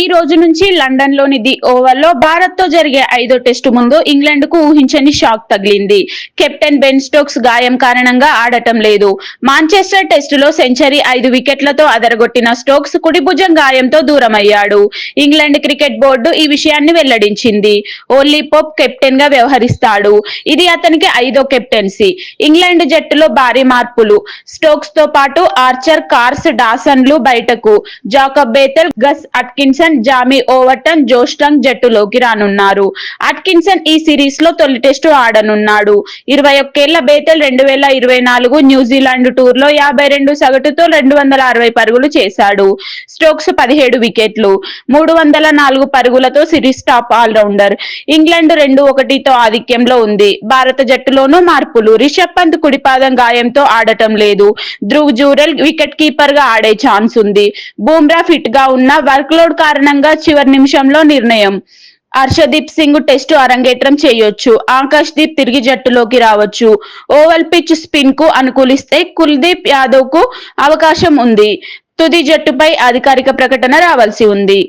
ఈ రోజు నుంచి లండన్లోని ది ఓవర్లో భారత్తో జరిగే ఐదో టెస్టు ముందు ఇంగ్లాండ్కు ఊహించని షాక్ తగిలింది. కెప్టెన్ బెన్ స్టోక్స్ గాయం కారణంగా ఆడటం లేదు. మాంచెస్టర్ టెస్టులో సెంచరీ ఐదు వికెట్లతో అదరగొట్టిన స్టోక్స్ కుడిభుజం గాయంతో దూరమయ్యాడు. ఇంగ్లాండ్ క్రికెట్ బోర్డు ఈ విషయాన్ని వెల్లడించింది. ఓన్లీ పోప్ కెప్టెన్గా వ్యవహరిస్తాడు. ఇది అతనికి ఐదో కెప్టెన్సీ. ఇంగ్లాండ్ జట్టులో భారీ మార్పులు. స్టోక్స్తో పాటు ఆర్చర్ కార్స్ డాసన్లు బయటకు. Jacob Bethell Gus Atkinson Jamie Overton Josh Tongue జట్టులోకి రానున్నారు. అట్కిన్సన్ ఈ సిరీస్లో తొలి టెస్టు ఆడనున్నాడు. ఇరవై ఒక్కేళ్ళ బేతల్ రెండు వేల ఇరవై నాలుగు న్యూజిలాండ్ టూర్లో యాభై రెండు సగటుతో రెండు వందల అరవై పరుగులు చేశాడు. స్టోక్స్ పదిహేడు వికెట్లు మూడు వందల నాలుగు పరుగులతో సిరీస్ టాప్ ఆల్రౌండర్. ఇంగ్లాండ్ రెండు ఒకటితో ఆధిక్యంలో ఉంది. భారత జట్టులోనూ మార్పులు రిషబ్ పంత్ కుడిపాదం గాయంతో ఆడటం లేదు. ధ్రువ్ జూరెల్ వికెట్ కీపర్గా ఆడే ఛాన్స్ ఉంది. బూమ్రా ఫిట్గా ఉన్న వర్క్ లోడ్ కారణంగా చివరి నిమిషంలో నిర్ణయం. హర్షదీప్ సింగ్ టెస్టు అరంగేట్రం చేయొచ్చు. ఆకాష్ దీప్ తిరిగి జట్టులోకి రావచ్చు. ఓవల్ పిచ్ స్పిన్కు అనుకూలిస్తే కుల్దీప్ యాదవ్కు అవకాశం ఉంది. తుది జట్టుపై అధికారిక ప్రకటన రావాల్సి ఉంది.